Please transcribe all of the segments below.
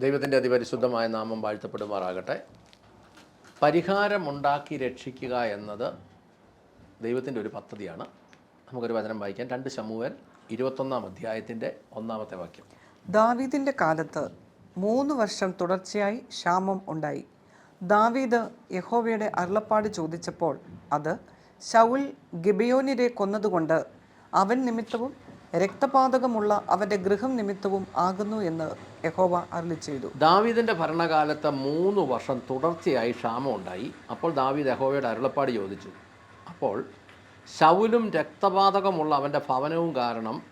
ദൈവത്തിന്റെ അതിപരിശുദ്ധമായ നാമം വാഴ്ത്തപ്പെടുമാറാകട്ടെ. പരിഹാരമുണ്ടാക്കി രക്ഷിക്കുക എന്നത് ദൈവത്തിന്റെ ഒരു പദ്ധതിയാണ്. നമുക്കൊരു വചനം വായിക്കാം. രണ്ട് ശമൂഹൻ ഇരുപത്തൊന്നാം അധ്യായത്തിന്റെ ഒന്നാമത്തെ വാക്യം. ദാവീദിന്റെ കാലത്ത് മൂന്ന് വർഷം തുടർച്ചയായി ക്ഷാമം ഉണ്ടായി. ദാവീദ് യഹോവയുടെ അരുളപ്പാട് ചോദിച്ചപ്പോൾ അത് ശൗൽ ഗിബയോനിരെ കൊന്നതുകൊണ്ട് അവൻ നിമിത്തവും രക്തപാതകമുള്ള അവന്റെ ഗൃഹം നിമിത്തവും ആകുന്നു എന്ന് യഹോവ അരുളി ചെയ്തു. ദാവീദിന്റെ ഭരണകാലത്ത് മൂന്ന് വർഷം തുടർച്ചയായി ക്ഷാമം ഉണ്ടായി. അപ്പോൾ ദാവീദ് യഹോവയുടെ അരുളപ്പാട് ചോദിച്ചു അപ്പോൾ ശൗലും രക്തപാതകമുള്ള അവന്റെ ഭവനവും കാരണം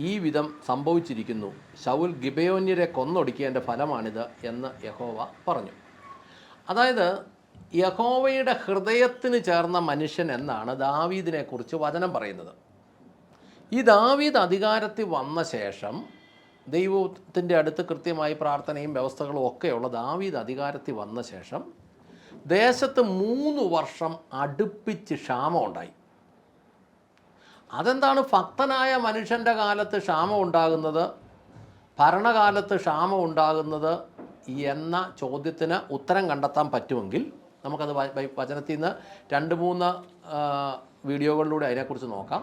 ഈ വിധം സംഭവിച്ചിരിക്കുന്നു. ശൗൽ ഗിബയോന്യരെ കൊന്നൊടുക്കിയതിന്റെ ഫലമാണിത് എന്ന് യഹോവ പറഞ്ഞു. അതായത് യഹോവയുടെ ഹൃദയത്തിന് ചേർന്ന മനുഷ്യൻ എന്നാണ് ദാവീദിനെക്കുറിച്ച് വചനം പറയുന്നത്. ഈ ദാവീദ് അധികാരത്തിൽ വന്ന ശേഷം ദൈവത്തിന്റെ അടുത്ത് കൃത്യമായി പ്രാർത്ഥനയും വ്യവസ്ഥകളും ഒക്കെയുള്ള ദാവീദ് അധികാരത്തിൽ വന്ന ശേഷം ദേശത്ത് മൂന്ന് വർഷം അടുപ്പിച്ച് ക്ഷാമം ഉണ്ടായി. അതെന്താണ്? ഭക്തനായ മനുഷ്യന്റെ കാലത്ത് ക്ഷാമം ഉണ്ടാകുന്നത്? ഭരണകാലത്ത് ക്ഷാമം ഉണ്ടാകുന്നത്? എന്ന ചോദ്യത്തിന് ഉത്തരം കണ്ടെത്താൻ പറ്റുമെങ്കിൽ നമുക്കത് വചനത്തിൽ നിന്ന് രണ്ട് മൂന്ന് വീഡിയോകളിലൂടെ അതിനെക്കുറിച്ച് നോക്കാം.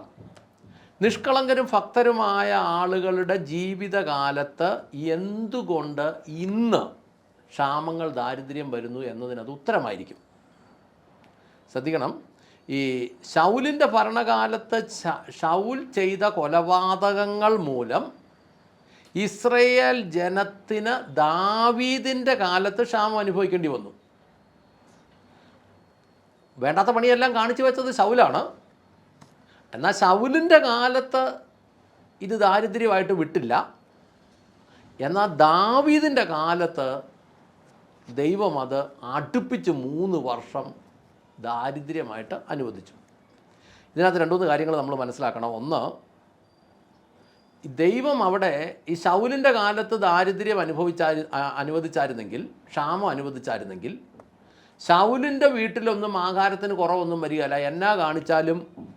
നിഷ്കളങ്കരും ഭക്തരുമായ ആളുകളുടെ ജീവിതകാലത്ത് എന്തുകൊണ്ട് ഇന്ന് ക്ഷാമങ്ങൾ ദാരിദ്ര്യം വരുന്നു എന്നതിനത് ഉത്തരമായിരിക്കും. ശ്രദ്ധിക്കണം. ഈ ഷൗലിന്റെ ഭരണകാലത്ത് ഷൗൽ ചെയ്ത കൊലപാതകങ്ങൾ മൂലം ഇസ്രയേൽ ജനത്തിന് ദാവീദിന്റെ കാലത്ത് ക്ഷാമം അനുഭവിക്കേണ്ടി വന്നു. വേണ്ടാത്ത പണിയെല്ലാം കാണിച്ചു വെച്ചത് ഷൗലാണ് എന്നാൽ ശൗലിന്റെ കാലത്ത് ഇത് ദാരിദ്ര്യമായിട്ട് വിട്ടില്ല. എന്നാൽ ദാവീദിന്റെ കാലത്ത് ദൈവം അത് അടുപ്പിച്ച് മൂന്ന് വർഷം ദാരിദ്ര്യമായിട്ട് അനുവദിച്ചു. ഇതിനകത്ത് രണ്ട് മൂന്ന് കാര്യങ്ങൾ നമ്മൾ മനസ്സിലാക്കണം. ഒന്ന് ദൈവം അവിടെ ഈ ശൗലിന്റെ കാലത്ത് ദാരിദ്ര്യം അനുഭവിച്ചാ അനുവദിച്ചായിരുന്നെങ്കിൽ ക്ഷാമം അനുവദിച്ചായിരുന്നെങ്കിൽ ശൗലിന്റെ വീട്ടിലൊന്നും ആഹാരത്തിന് കുറവൊന്നും വരികയില്ല. എന്നാ കാണിച്ചാലും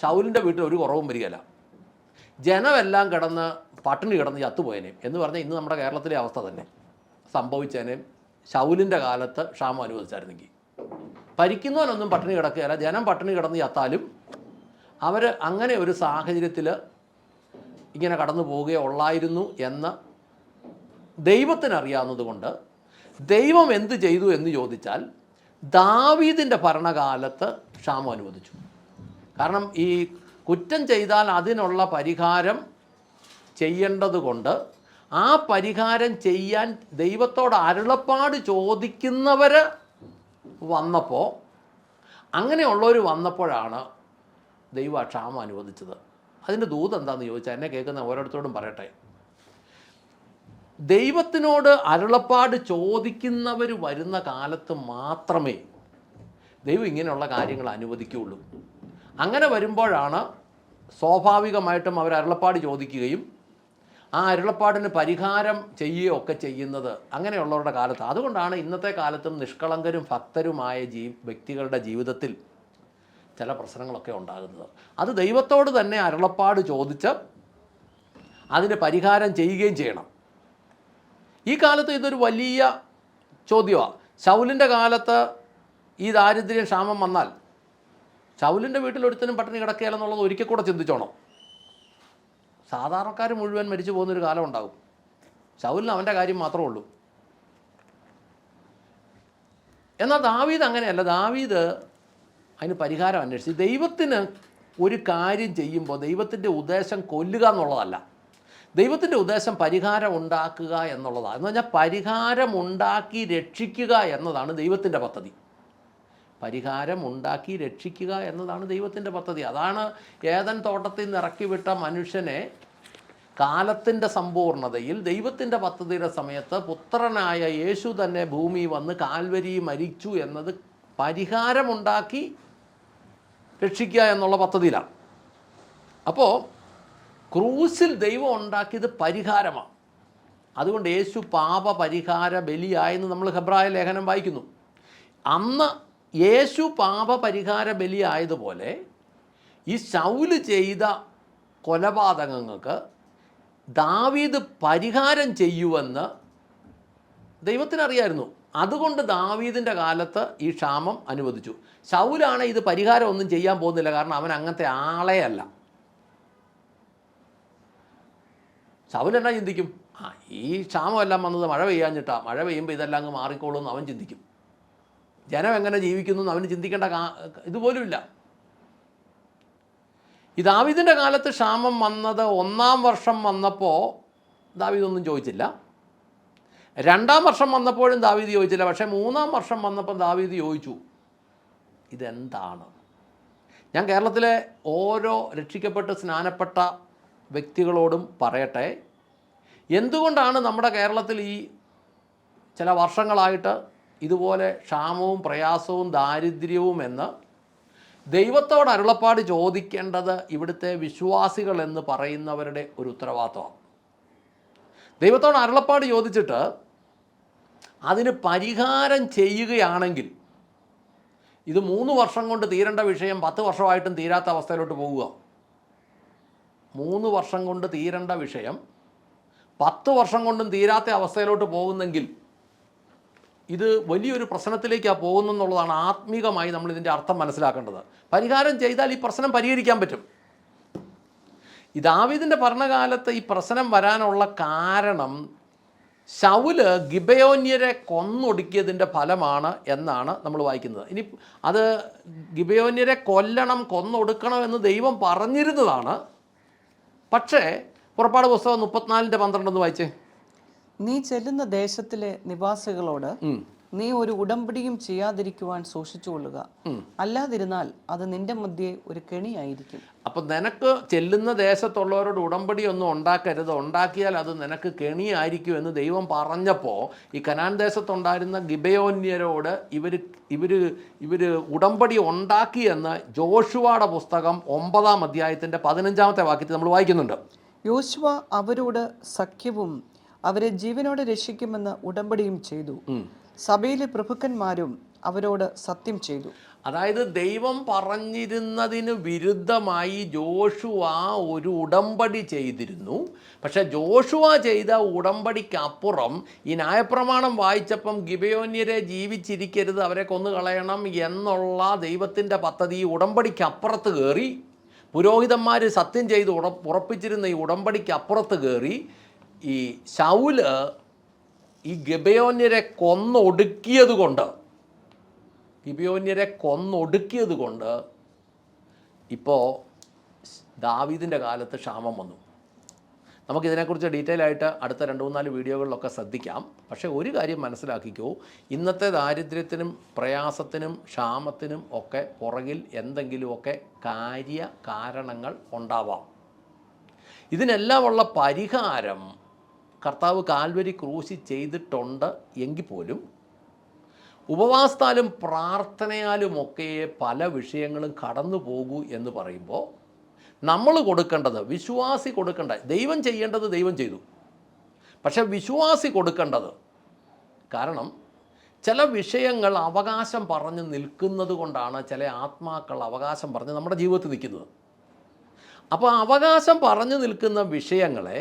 ശൗലിന്റെ വീട്ടിൽ ഒരു കുറവും വരികയില്ല. ജനമെല്ലാം കിടന്ന് പട്ടിണി കിടന്ന് ചത്തുപോയനേയും എന്ന് പറഞ്ഞാൽ ഇന്ന് നമ്മുടെ കേരളത്തിലെ അവസ്ഥ തന്നെ. സംഭവിച്ചതിനേയും ഷൗലിന്റെ കാലത്ത് ക്ഷാമം അനുവദിച്ചായിരുന്നെങ്കിൽ. ഭരിക്കുന്നവനൊന്നും പട്ടിണി കിടക്കുകയല്ല. ജനം പട്ടിണി കിടന്ന് ചത്താലും അവർ അങ്ങനെ ഒരു സാഹചര്യത്തിൽ ഇങ്ങനെ കടന്നു പോവുകയോ ഉള്ളായിരുന്നു എന്ന് ദൈവത്തിനറിയാവുന്നതുകൊണ്ട് ദൈവം എന്ത് ചെയ്തു എന്ന് ചോദിച്ചാൽ ദാവീദിന്റെ ഭരണകാലത്ത് ക്ഷാമം അനുവദിച്ചു. കാരണം ഈ കുറ്റം ചെയ്താൽ അതിനുള്ള പരിഹാരം ചെയ്യേണ്ടതുകൊണ്ട് ആ പരിഹാരം ചെയ്യാൻ ദൈവത്തോട് അരുളപ്പാട് ചോദിക്കുന്നവർ വന്നപ്പോൾ അങ്ങനെയുള്ളവർ വന്നപ്പോഴാണ് ദൈവം ക്ഷാമം അനുവദിച്ചത്. അതിന്റെ ദൂത് എന്താണെന്ന് ചോദിച്ചാൽ എന്നെ കേൾക്കുന്ന ഓരോരുത്തരോടും പറയട്ടെ. ദൈവത്തിനോട് അരുളപ്പാട് ചോദിക്കുന്നവർ വരുന്ന കാലത്ത് മാത്രമേ ദൈവം ഇങ്ങനെയുള്ള കാര്യങ്ങൾ അനുവദിക്കുകയുള്ളൂ. അങ്ങനെ വരുമ്പോഴാണ് സ്വാഭാവികമായിട്ടും അവർ അരുളപ്പാട് ചോദിക്കുകയും ആ അരുളപ്പാടിന് പരിഹാരം ചെയ്യുകയോ ഒക്കെ ചെയ്യുന്നത് അങ്ങനെയുള്ളവരുടെ കാലത്ത്. അതുകൊണ്ടാണ് ഇന്നത്തെ കാലത്തും നിഷ്കളങ്കരും ഭക്തരുമായ ജീ വ്യക്തികളുടെ ജീവിതത്തിൽ ചില പ്രശ്നങ്ങളൊക്കെ ഉണ്ടാകുന്നത്. അത് ദൈവത്തോട് തന്നെ അരുളപ്പാട് ചോദിച്ച് അതിന് പരിഹാരം ചെയ്യുകയും ചെയ്യണം. ഈ കാലത്ത് ഇതൊരു വലിയ ചോദ്യമാണ് ശൗലിന്റെ കാലത്ത് ഈ ദാരിദ്ര്യം ക്ഷാമം വന്നാൽ ശൗലിന്റെ വീട്ടിൽ ഒരുത്തനും പട്ടിണി കിടക്കുകയില്ലെന്നുള്ളത് ഒരിക്കൽ കൂടെ ചിന്തിച്ചോണം. സാധാരണക്കാർ മുഴുവൻ മരിച്ചു പോകുന്നൊരു കാലം ഉണ്ടാകും. ശൗലിന് അവന്റെ കാര്യം മാത്രമേ ഉള്ളൂ. എന്നാൽ ദാവീദ് അങ്ങനെയല്ല. ദാവീദ് അതിന് പരിഹാരം അന്വേഷിച്ച്. ദൈവത്തിന് ഒരു കാര്യം ചെയ്യുമ്പോൾ ദൈവത്തിന്റെ ഉദ്ദേശം കൊല്ലുക എന്നുള്ളതല്ല. ദൈവത്തിന്റെ ഉദ്ദേശം പരിഹാരം ഉണ്ടാക്കുക എന്നുള്ളതാണ്. എന്ന് പറഞ്ഞാൽ പരിഹാരം ഉണ്ടാക്കി രക്ഷിക്കുക എന്നതാണ് ദൈവത്തിന്റെ പദ്ധതി. പരിഹാരം ഉണ്ടാക്കി രക്ഷിക്കുക എന്നതാണ് ദൈവത്തിന്റെ പദ്ധതി. അതാണ് ഏതൻ തോട്ടത്തിൽ നിന്ന് ഇറക്കി വിട്ട മനുഷ്യനെ കാലത്തിന്റെ സമ്പൂർണതയിൽ ദൈവത്തിന്റെ പദ്ധതിയുടെ സമയത്ത് പുത്രനായ യേശു തന്നെ ഭൂമി വന്ന് കാൽവരി മരിച്ചു എന്നത് പരിഹാരമുണ്ടാക്കി രക്ഷിക്കുക എന്നുള്ള പദ്ധതിയിലാണ്. അപ്പോൾ ക്രൂസിൽ ദൈവം ഉണ്ടാക്കിയത് പരിഹാരമാണ്. അതുകൊണ്ട് യേശു പാപ പരിഹാര ബലിയായെന്ന് നമ്മൾ ഹെബ്രായ ലേഖനം വായിക്കുന്നു. അന്ന് യേശു പാപപരിഹാര ബലിയായതുപോലെ ഈ ശൗൽ ചെയ്ത കൊലപാതകങ്ങൾക്ക് ദാവീദ് പരിഹാരം ചെയ്യുമെന്ന് ദൈവത്തിനറിയായിരുന്നു. അതുകൊണ്ട് ദാവീദിന്റെ കാലത്ത് ഈ ക്ഷാമം അനുവദിച്ചു. ശൗലാണ് ഇത് പരിഹാരം ഒന്നും ചെയ്യാൻ പോകുന്നില്ല. കാരണം അവൻ അങ്ങനത്തെ ആളെ അല്ല. ശൗലെന്നാ ചിന്തിക്കും? ആ ഈ ക്ഷാമമെല്ലാം വന്നത് മഴ പെയ്യാഞ്ഞിട്ടാ. മഴ പെയ്യുമ്പോൾ ഇതെല്ലാം അങ്ങ് മാറിക്കോളും എന്ന് അവൻ ചിന്തിക്കും. ജനം എങ്ങനെ ജീവിക്കുന്നു എന്ന് അവന് ചിന്തിക്കേണ്ട ഇതുപോലുമില്ല. ഈ ദാവീദിന്റെ കാലത്ത് ക്ഷാമം വന്നത് ഒന്നാം വർഷം വന്നപ്പോൾ ദാവീദൊന്നും ചോദിച്ചില്ല. രണ്ടാം വർഷം വന്നപ്പോഴും ദാവീദ് ചോദിച്ചില്ല. പക്ഷേ മൂന്നാം വർഷം വന്നപ്പോൾ ദാവീദ് ചോദിച്ചു ഇതെന്താണ്? ഞാൻ കേരളത്തിലെ ഓരോ രക്ഷിക്കപ്പെട്ട് സ്നാനപ്പെട്ട വ്യക്തികളോടും പറയട്ടെ എന്തുകൊണ്ടാണ് നമ്മുടെ കേരളത്തിൽ ഈ ചില വർഷങ്ങളായിട്ട് ഇതുപോലെ ക്ഷാമവും പ്രയാസവും ദാരിദ്ര്യവും എന്ന് ദൈവത്തോട് അരുളപ്പാട് ചോദിക്കേണ്ടത് ഇവിടുത്തെ വിശ്വാസികൾ എന്ന് പറയുന്നവരുടെ ഒരു ഉത്തരവാദിത്വമാണ്. ദൈവത്തോട് അരുളപ്പാട് ചോദിച്ചിട്ട് അതിന് പരിഹാരം ചെയ്യുകയാണെങ്കിൽ ഇത് മൂന്ന് വർഷം കൊണ്ട് തീരേണ്ട വിഷയം പത്ത് വർഷമായിട്ടും തീരാത്ത അവസ്ഥയിലോട്ട് പോവുക. മൂന്ന് വർഷം കൊണ്ട് തീരേണ്ട വിഷയം പത്ത് വർഷം കൊണ്ടും തീരാത്ത അവസ്ഥയിലോട്ട് പോകുന്നെങ്കിൽ ഇത് വലിയൊരു പ്രശ്നത്തിലേക്കാണ് പോകുന്നതെന്നുള്ളതാണ് ആത്മീകമായി നമ്മൾ ഇതിന്റെ അർത്ഥം മനസ്സിലാക്കേണ്ടത്. പരിഹാരം ചെയ്താൽ ഈ പ്രശ്നം പരിഹരിക്കാൻ പറ്റും. ഈ ദാവീദിന്റെ ഭരണകാലത്ത് ഈ പ്രശ്നം വരാനുള്ള കാരണം ശൗൽ ഗിബയോന്യരെ കൊന്നൊടുക്കിയതിന്റെ ഫലമാണ് എന്നാണ് നമ്മൾ വായിക്കുന്നത്. ഇനി അത് ഗിബയോന്യരെ കൊല്ലണം കൊന്നൊടുക്കണം എന്ന് ദൈവം പറഞ്ഞിരുന്നതാണ്. പക്ഷേ പുറപ്പാട് പുസ്തകം മുപ്പത്തിനാലിന്റെ പന്ത്രണ്ടെന്ന് വായിച്ചേ. നീ ചെല്ലുന്ന ദേശത്തിലെ നിവാസികളോട് നീ ഒരു ഉടമ്പടിയും ചെയ്യാതിരിക്കുവാൻ സൂക്ഷിച്ചുകൊള്ളുക അല്ലാതിരുന്നാൽ അത് നിന്റെ മധ്യേ ഒരു കെണിയായിരിക്കും. അപ്പൊ നിനക്ക് ചെല്ലുന്ന ദേശത്തുള്ളവരോട് ഉടമ്പടി ഒന്നും ഉണ്ടാക്കരുത്. ഉണ്ടാക്കിയാൽ അത് നിനക്ക് കെണിയായിരിക്കും എന്ന് ദൈവം പറഞ്ഞപ്പോൾ ഈ കനാൻ ദേശത്തുണ്ടായിരുന്ന ഗിബയോന്യരോട് ഇവർ ഇവർ ഇവർ ഉടമ്പടി ഉണ്ടാക്കിയെന്ന് ജോഷുവയുടെ പുസ്തകം ഒമ്പതാം അധ്യായത്തിന്റെ പതിനഞ്ചാമത്തെ വാക്യത്തിൽ നമ്മൾ വായിക്കുന്നുണ്ട്. യോശുവ അവരോട് സഖ്യവും അവരെ ജീവനോടെ രക്ഷിക്കുമെന്ന് ഉടമ്പടിയും ചെയ്തു. സഭയിലെ പ്രഭുക്കന്മാരും അവരോട് സത്യം ചെയ്തു. അതായത് ദൈവം പറഞ്ഞിരുന്നതിന് വിരുദ്ധമായി ജോഷുവ ഒരു ഉടമ്പടി ചെയ്തിരുന്നു. പക്ഷെ ജോഷുവ ചെയ്ത ഉടമ്പടിക്കപ്പുറം ഈ ന്യായപ്രമാണം വായിച്ചപ്പം ഗിബയോന്യരെ ജീവിച്ചിരിക്കരുത് അവരെ കൊന്നു കളയണം എന്നുള്ള ദൈവത്തിന്റെ പദ്ധതി ഈ ഉടമ്പടിക്കപ്പുറത്ത് കയറി. പുരോഹിതന്മാർ സത്യം ചെയ്ത് ഉറ ഉറപ്പിച്ചിരുന്ന ഈ ഉടമ്പടിക്കപ്പുറത്ത് കയറി. ഈ ശൗൽ ഈ ഗബയോന്യരെ കൊന്നൊടുക്കിയത് കൊണ്ട് ഗിബിയോന്യരെ കൊന്നൊടുക്കിയത് കൊണ്ട് ഇപ്പോൾ ദാവീദിന്റെ കാലത്ത് ക്ഷാമം വന്നു. നമുക്കിതിനെക്കുറിച്ച് ഡീറ്റെയിൽ ആയിട്ട് അടുത്ത രണ്ട് മൂന്നാൽ വീഡിയോകളിലൊക്കെ ശ്രദ്ധിക്കാം. പക്ഷേ ഒരു കാര്യം മനസ്സിലാക്കിക്കോ ഇന്നത്തെ ദാരിദ്ര്യത്തിനും പ്രയാസത്തിനും ക്ഷാമത്തിനും ഒക്കെ പുറകിൽ എന്തെങ്കിലുമൊക്കെ കാര്യ കാരണങ്ങൾ ഉണ്ടാവാം. ഇതിനെല്ലാമുള്ള പരിഹാരം കർത്താവ് കാൽവരി ക്രൂശി ചെയ്തിട്ടുണ്ട് എങ്കിൽ പോലും ഉപവാസത്താലും പ്രാർത്ഥനയാലുമൊക്കെ പല വിഷയങ്ങളും കടന്നു പോകൂ എന്ന് പറയുമ്പോൾ നമ്മൾ കൊടുക്കേണ്ടത് വിശ്വാസി കൊടുക്കേണ്ട ദൈവം ചെയ്യേണ്ടത് ദൈവം ചെയ്തു. പക്ഷെ വിശ്വാസി കൊടുക്കേണ്ടത് കാരണം ചില വിഷയങ്ങൾ അവകാശം പറഞ്ഞ് നിൽക്കുന്നത് കൊണ്ടാണ് ചില ആത്മാക്കൾ അവകാശം പറഞ്ഞ് നമ്മുടെ ജീവിതത്തിൽ നിൽക്കുന്നത്. അപ്പോൾ അവകാശം പറഞ്ഞു നിൽക്കുന്ന വിഷയങ്ങളെ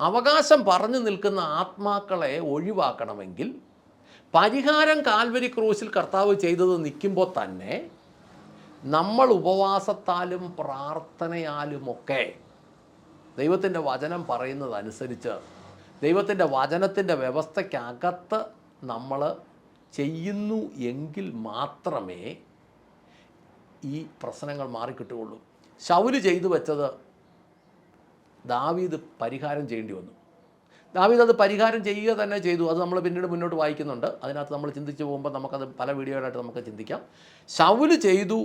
അവകാശം പറഞ്ഞു നിൽക്കുന്ന ആത്മാക്കളെ ഒഴിവാക്കണമെങ്കിൽ പരിഹാരം കാൽവരി ക്രൂസിൽ കർത്താവ് ചെയ്തത് നിൽക്കുമ്പോൾ തന്നെ നമ്മൾ ഉപവാസത്താലും പ്രാർത്ഥനയാലുമൊക്കെ ദൈവത്തിന്റെ വചനം പറയുന്നതനുസരിച്ച് ദൈവത്തിന്റെ വചനത്തിന്റെ വ്യവസ്ഥയ്ക്കകത്ത് നമ്മൾ ചെയ്യുന്നു എങ്കിൽ മാത്രമേ ഈ പ്രശ്നങ്ങൾ മാറിക്കിട്ടുകയുള്ളൂ. ശൗൽ ചെയ്തു വെച്ചത് ദാവീദ് പരിഹാരം ചെയ്യേണ്ടി വന്നു. ദാവീദ് അത് പരിഹാരം ചെയ്യുക തന്നെ ചെയ്തു. അത് നമ്മൾ പിന്നീട് മുന്നോട്ട് വായിക്കുന്നുണ്ട്. അതിനകത്ത് നമ്മൾ ചിന്തിച്ച് പോകുമ്പോൾ നമുക്കത് പല വീഡിയോയിലായിട്ട് നമുക്ക് ചിന്തിക്കാം. ശൗൽ ചെയ്തു.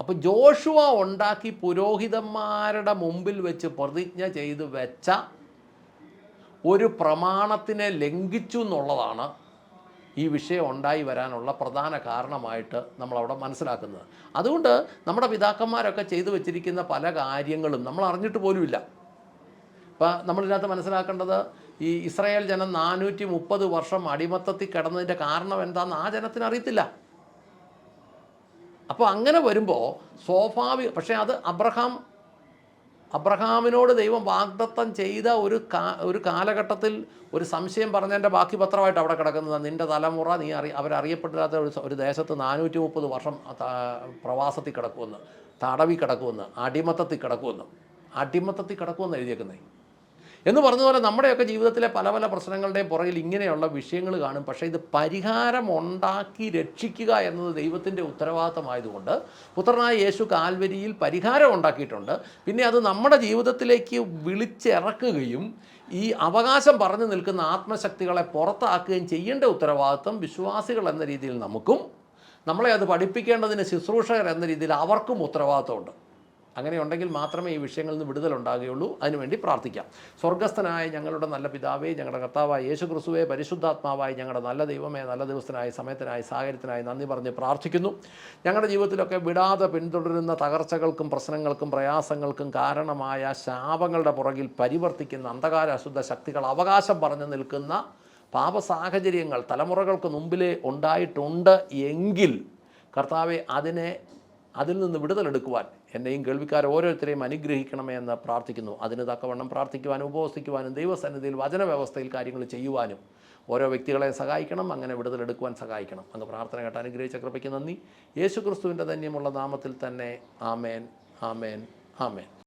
അപ്പോൾ ജോഷുവ ഉണ്ടാക്കി പുരോഹിതന്മാരുടെ മുമ്പിൽ വെച്ച് പ്രതിജ്ഞ ചെയ്ത് വെച്ച ഒരു പ്രമാണത്തിനെ ലംഘിച്ചു എന്നുള്ളതാണ് ഈ വിഷയം ഉണ്ടായി വരാനുള്ള പ്രധാന കാരണമായിട്ട് നമ്മളവിടെ മനസ്സിലാക്കുന്നത്. അതുകൊണ്ട് നമ്മുടെ പിതാക്കന്മാരൊക്കെ ചെയ്തു വെച്ചിരിക്കുന്ന പല കാര്യങ്ങളും നമ്മൾ അറിഞ്ഞിട്ട് പോലുമില്ല. ഇപ്പം നമ്മളിതിനകത്ത് മനസ്സിലാക്കേണ്ടത് ഈ ഇസ്രായേൽ ജനം നാനൂറ്റി മുപ്പത് വർഷം അടിമത്തത്തിൽ കിടന്നതിന്റെ കാരണം എന്താണെന്ന് ആ ജനത്തിന് അറിയത്തില്ല. അപ്പോൾ അങ്ങനെ വരുമ്പോൾ സ്വാഭാവിക പക്ഷേ അത് അബ്രഹാം അബ്രഹാമിനോട് ദൈവം വാഗ്ദത്തം ചെയ്ത ഒരു കാ ഒരു കാലഘട്ടത്തിൽ ഒരു സംശയം പറഞ്ഞതിന്റെ ബാക്കി പത്രമായിട്ട് അവിടെ കിടക്കുന്നത് നിന്റെ തലമുറ നീ അറി അവരറിയപ്പെട്ടില്ലാത്ത ഒരു ഒരു ദേശത്ത് നാനൂറ്റി മുപ്പത് വർഷം പ്രവാസത്തിൽ കിടക്കുമെന്ന് തടവി കിടക്കുമെന്ന് അടിമത്തത്തിൽ കിടക്കുമെന്ന് അടിമത്തത്തിൽ കിടക്കുമെന്ന് എഴുതിയേക്കുന്നത് എന്ന് പറഞ്ഞതുപോലെ നമ്മുടെയൊക്കെ ജീവിതത്തിലെ പല പല പ്രശ്നങ്ങളുടെയും പുറകിൽ ഇങ്ങനെയുള്ള വിഷയങ്ങൾ കാണും. പക്ഷേ ഇത് പരിഹാരം ഉണ്ടാക്കി രക്ഷിക്കുക എന്നത് ദൈവത്തിന്റെ ഉത്തരവാദിത്തമായതുകൊണ്ട് പുത്രനായ യേശു കാൽവരിയിൽ പരിഹാരം ഉണ്ടാക്കിയിട്ടുണ്ട്. പിന്നെ അത് നമ്മുടെ ജീവിതത്തിലേക്ക് വിളിച്ചിറക്കുകയും ഈ അവകാശം പറഞ്ഞു നിൽക്കുന്ന ആത്മശക്തികളെ പുറത്താക്കുകയും ചെയ്യേണ്ട ഉത്തരവാദിത്വം വിശ്വാസികൾ എന്ന രീതിയിൽ നമുക്കും നമ്മളെ അത് പഠിപ്പിക്കേണ്ടതിന് ശുശ്രൂഷകർ എന്ന രീതിയിൽ അവർക്കും ഉത്തരവാദിത്വമുണ്ട് അങ്ങനെ ഉണ്ടെങ്കിൽ മാത്രമേ ഈ വിഷയങ്ങളിൽ നിന്ന് വിടുതലുണ്ടാകുകയുള്ളൂ അതിനുവേണ്ടി പ്രാർത്ഥിക്കാം. സ്വർഗസ്ഥനായ ഞങ്ങളുടെ നല്ല പിതാവേ ഞങ്ങളുടെ കർത്താവായ യേശു ക്രിസ്തുവേ പരിശുദ്ധാത്മാവായി ഞങ്ങളുടെ നല്ല ദൈവമേ നല്ല ദിവസത്തിനായി സമയത്തിനായി സാഹചര്യത്തിനായി നന്ദി പറഞ്ഞ് പ്രാർത്ഥിക്കുന്നു. ഞങ്ങളുടെ ജീവിതത്തിലൊക്കെ വിടാതെ പിന്തുടരുന്ന തകർച്ചകൾക്കും പ്രശ്നങ്ങൾക്കും പ്രയാസങ്ങൾക്കും കാരണമായ ശാപങ്ങളുടെ പുറകിൽ പരിവർത്തിക്കുന്ന അന്ധകാര അശുദ്ധ ശക്തികൾ അവകാശം പറഞ്ഞു നിൽക്കുന്ന പാപ സാഹചര്യങ്ങൾ തലമുറകൾക്ക് മുമ്പിലേ ഉണ്ടായിട്ടുണ്ട് എങ്കിൽ കർത്താവെ അതിനെ അതിൽ നിന്ന് വിടുതലെടുക്കുവാൻ എന്നെയും കേൾവിക്കാർ ഓരോരുത്തരെയും അനുഗ്രഹിക്കണമേ എന്ന് പ്രാർത്ഥിക്കുന്നു. അതിന് തക്കവണ്ണം പ്രാർത്ഥിക്കുവാനും ഉപവസിക്കുവാനും ദൈവസന്നിധിയിൽ വചന വ്യവസ്ഥയിൽ കാര്യങ്ങൾ ചെയ്യുവാനും ഓരോ വ്യക്തികളെ സഹായിക്കണം അങ്ങനെ വിടുതലെടുക്കുവാൻ സഹായിക്കണം. അങ്ങ് പ്രാർത്ഥന കേട്ട് അനുഗ്രഹിച്ച കൃപയ്ക്ക് നന്ദി. യേശു ക്രിസ്തുവിന്റെ ധന്യമുള്ള നാമത്തിൽ തന്നെ ആമേൻ ആമേൻ ആമേൻ.